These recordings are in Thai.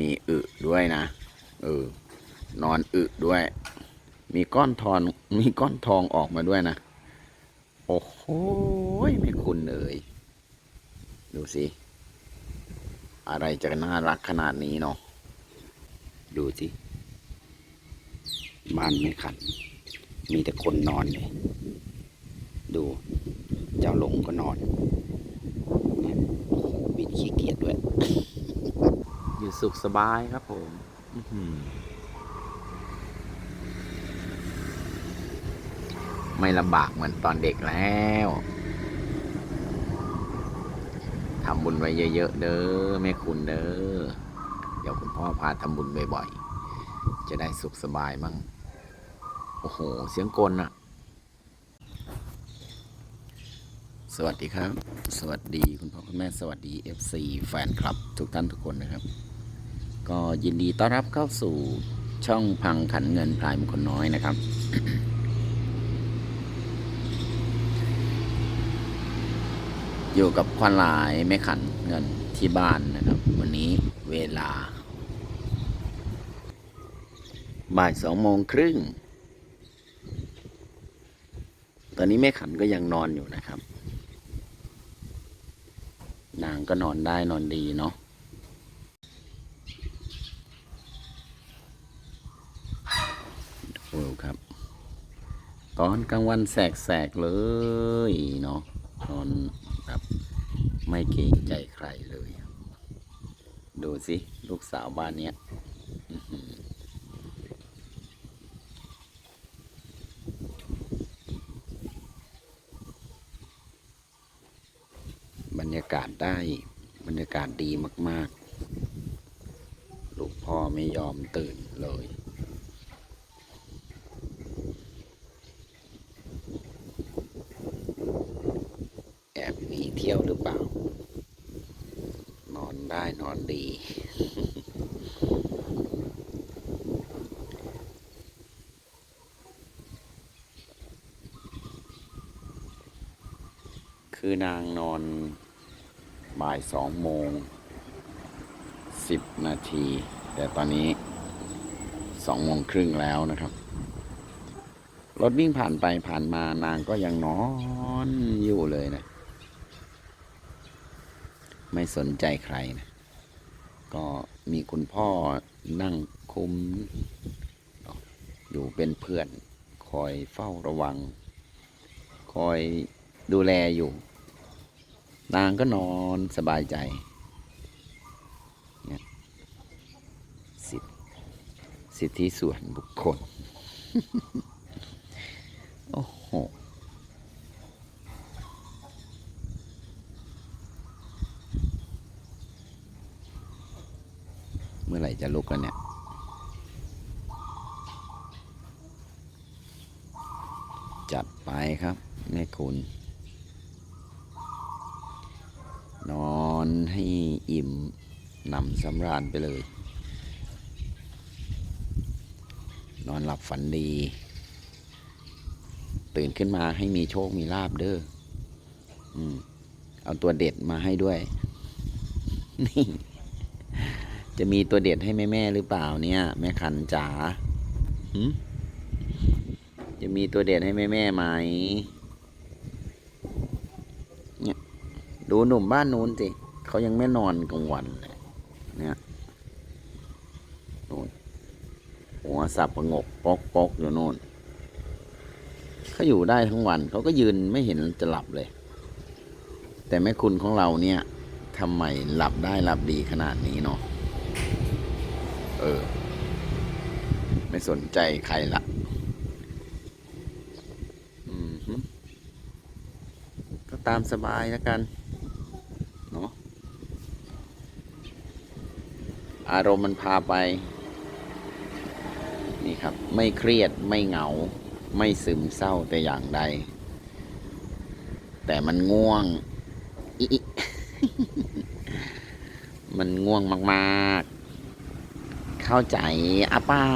มีอึด้วยนะเออนอนอึด้วย มีก้อนทองมีก้อนทองออกมาด้วยนะ โอ้โหไม่คุณเลยดูสิ อะไรจะน่ารักขนาดนี้เนาะดูสิบ้านไม่ขัน มีแต่คนนอนเลยดูเจ้าหลงก็นอนบิดขี้เกียจด้วย อยู่สุขสบายครับผมไม่ลำบากเหมือนตอนเด็กแล้วทำบุญไว้เยอะๆเด้อแม่คุณเด้อเดี๋ยวคุณพ่อพาทำบุญบ่อยๆ จะได้สุขสบายมั่ง โอ้โห เสียงกลอะสวัสดีครับ สวัสดีคุณพ่อคุณแม่สวัสดี FC แฟนคลับ ทุกท่านทุกคนนะครับ ก็ยินดีต้อนรับเข้าสู่ช่องพังขันเงินพลายมงคลน้อยนะครับ อยู่กับควันหลายแม่ขันเงินที่บ้านนะครับ วันนี้เวลา บ่ายสองโมงครึ่ง ตอนนี้แม่ขันก็ยังนอนอยู่นะครับ นางก็นอนได้นอนดีเนาะ ดูครับ ตอน กลางวันแสกๆเลยเนาะนอนแบบไม่เกรงใจใครเลย ดูสิ ลูกสาวบ้านเนี้ยบรรยากาศได้บรรยากาศดีมาก ๆ ลูกพ่อไม่ยอมตื่นเลย แอบหนีเที่ยวหรือเปล่า นอนได้นอนดี คือนางนอนบ่ายสองโมงสิบนาที แต่ตอนนี้สองโมงครึ่งแล้วนะครับรถวิ่งผ่านไปผ่านมานางก็ยังนอนอยู่เลยนะ ไม่สนใจใครนะก็มีคุณพ่อนั่งคุม อยู่เป็นเพื่อน คอยเฝ้าระวัง คอยดูแลอยู่ นางก็นอนสบายใจสิทธิสิทธิส่วนบุคคล โอ้โห เมื่อไหร่จะลุกแล้วเนี่ย จัดไปครับแม่คุณ นอนให้อิ่มหนำสำราญไปเลย นอนหลับฝันดี ตื่นขึ้นมาให้มีโชคมีลาบเด้อ อืม เอาตัวเด็ดมาให้ด้วย นี่ จะมีตัวเด็ดให้แม่แม่ๆหรือเปล่าเนี่ย แม่ขันจ๋าจะมีตัวเด็ดให้แม่แม่ๆไหมเนี่ยดูหนุ่มบ้านนู้นสิเขายังไม่นอนกลางวันเลยเนี่ยนู่นหัวสับประงกปอกปอกอยู่โน่นเขาอยู่ได้ทั้งวันเขาก็ยืนไม่เห็นจะหลับเลย แต่แม่คุณของเราเนี่ยทำไมหลับได้หลับดีขนาดนี้เนาะ เออ ไม่สนใจใครละอืมก็ตามสบายแล้วกันเนาะอารมณ์มันพาไป นี่ครับ ไม่เครียดไม่เหงา ไม่ซึมเศร้าแต่อย่างใด แต่มันง่วงอิมันง่วงมาก ๆ เข้าใจอะเปล่า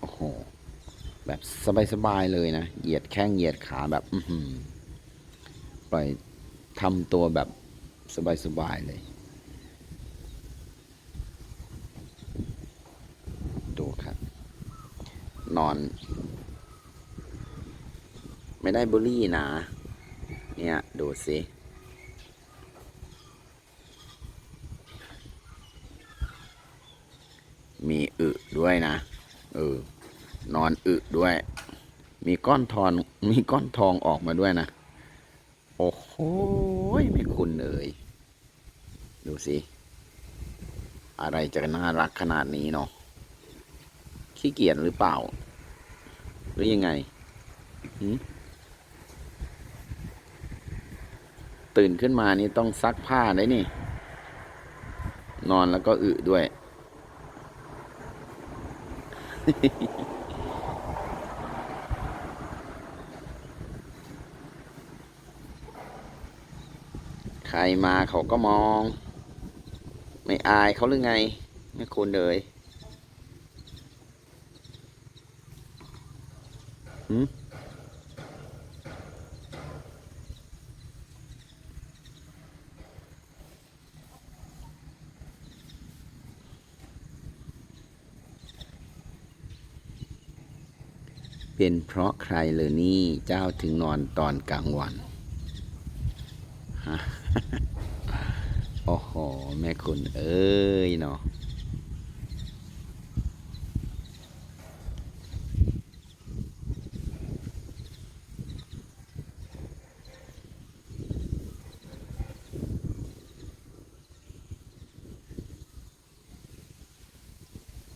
โอ้โห แบบสบาย ๆ เลยนะ เหยียดแข้งเหยียดขาแบบ อืปล่อยทำตัวแบบสบาย ๆ เลยดูครับ นอน ไม่ได้บุลี่นะ เนี่ย ดูสิมีอึด้วยนะเออนอนอึด้วย มีก้อนทองมีก้อนทองออกมาด้วยนะ โอ้โหไม่คุณเอ่ยดูสิอะไรจะน่ารักขนาดนี้เนาะขี้เกียจหรือเปล่า หรือยังไงหืม ตื่นขึ้นมานี่ต้องซักผ้าได้นี่ นอนแล้วก็อึด้วย ใครมาเขาก็มอง ไม่อายเขาหรือไง ไม่คุณเลยหืม เป็นเพราะใครเลยนี่เจ้าถึงนอนตอนกลางวันฮะโอ้โห แม่คุณเอ้ยเนาะ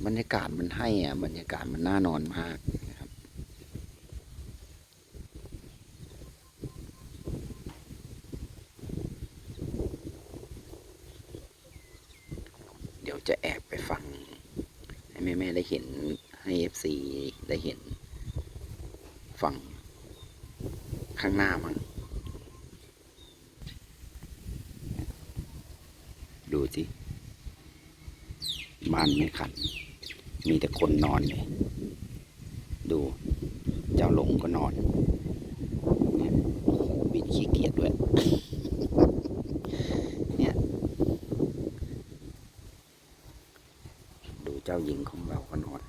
บรรยากาศมันให้อะ บรรยากาศมันน่านอนมากนะครับ เดี๋ยวจะแอบไปฟัง ให้ แม่ได้เห็นให้เอฟซีได้เห็น ฝั่ง ข้างหน้ามั้งดูสิบ้านไม่ขัน มีแต่คนนอนเลยดู เจ้าหลงก็นอนเนี่ยโอ้โหบิดขี้เกียจด้วย เนี่ย ดูเจ้า หญิงของเราก็นอน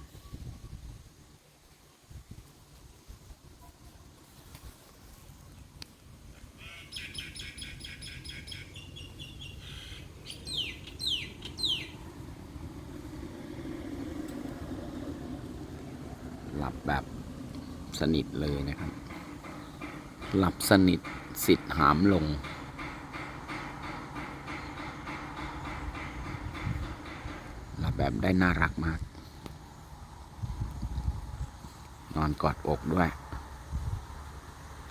หลับแบบสนิทเลยนะครับ หลับสนิทสิทธิ์หามลง หลับ แบบได้น่ารักมาก นอนกอดอกด้วย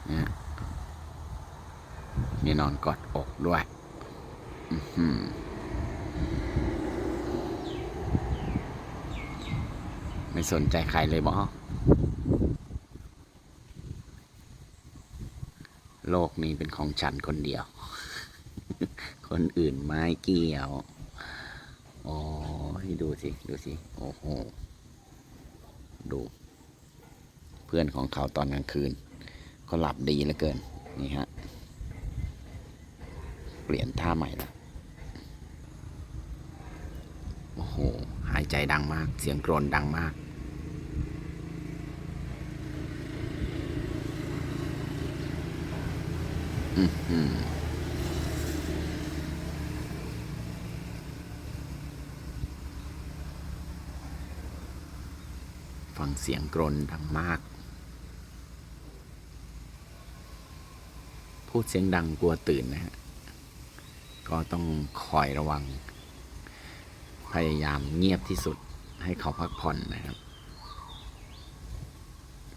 เนี่ยมีนอนกอดอกด้วยไม่สนใจใครเลยบอโลกนี้เป็นของฉันคนเดียว คนอื่นไม่เกี่ยว ยดูสิ ดูสิ โอ้โห ดู เพื่อนของเขาตอนกลางคืน ก็หลับดีเหลือเกิน นี่ฮะ เปลี่ยนท่าใหม่ละโอ้โห หายใจดังมาก เสียงกรนดังมากอื้อหือฟัง เสียงกรนดังมาก พูดเสียงดังกลัวตื่นนะฮะ ก็ต้องคอยระวัง พยายามเงียบที่สุดให้เขาพักผ่อนนะครับ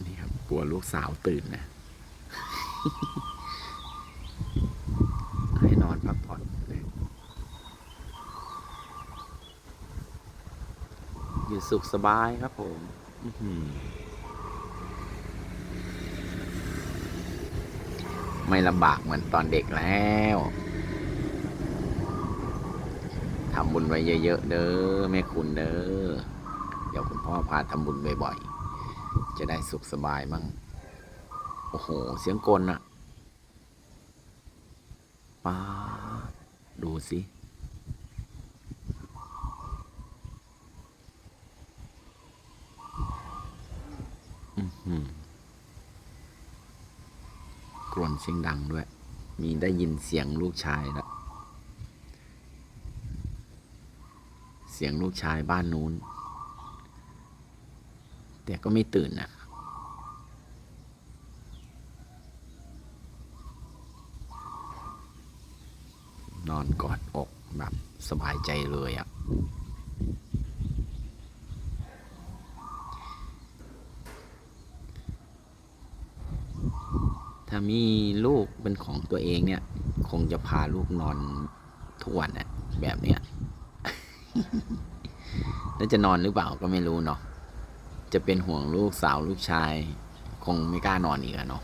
นี่ครับกลัวลูกสาวตื่นนะ ให้นอนพักผ่อนนะอยู่สุขสบายครับผม ไม่ลำบากเหมือนตอนเด็กแล้วทำบุญไว้เยอะๆเด้อแม่คุณเด้อเดี๋ยวคุณพ่อพาทำบุญบ่อยๆ จะได้สุขสบายมั่ง โอ้โห เสียงกลนอะป้าดูสิ อื้อหือกรน เสียงดังด้วย มีได้ยินเสียงลูกชายแล้วเสียงลูกชายบ้านนู้น แต่ก็ไม่ตื่นนะนอนกอดอกแบบสบายใจเลยอะ่ะถ้ามี เป็นของตัวเองเนี่ย คงจะพาลูกนอนทุกวันอะแบบเนี้ยแล้วจะนอนหรือเปล่าก็ไม่รู้เนาะจะเป็นห่วงลูกสาวลูกชาย คงไม่กล้านอนอีกอะเนาะ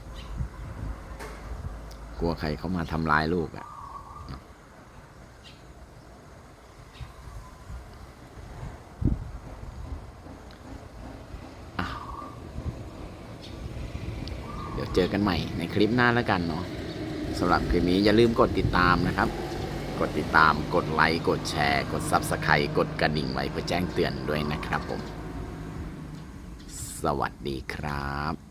กลัวใครเขามาทำร้ายลูกอะเนาะอ้าวเดี๋ยวเจอกันใหม่ในคลิปหน้าแล้วกันเนาะ สำหรับคลิปนี้อย่าลืมกดติดตามนะครับ กดติดตามกดไลค์กดแชร์ กด Subscribe กดกระดิ่งไว้เพื่อแจ้งเตือนด้วยนะครับผม สวัสดีครับ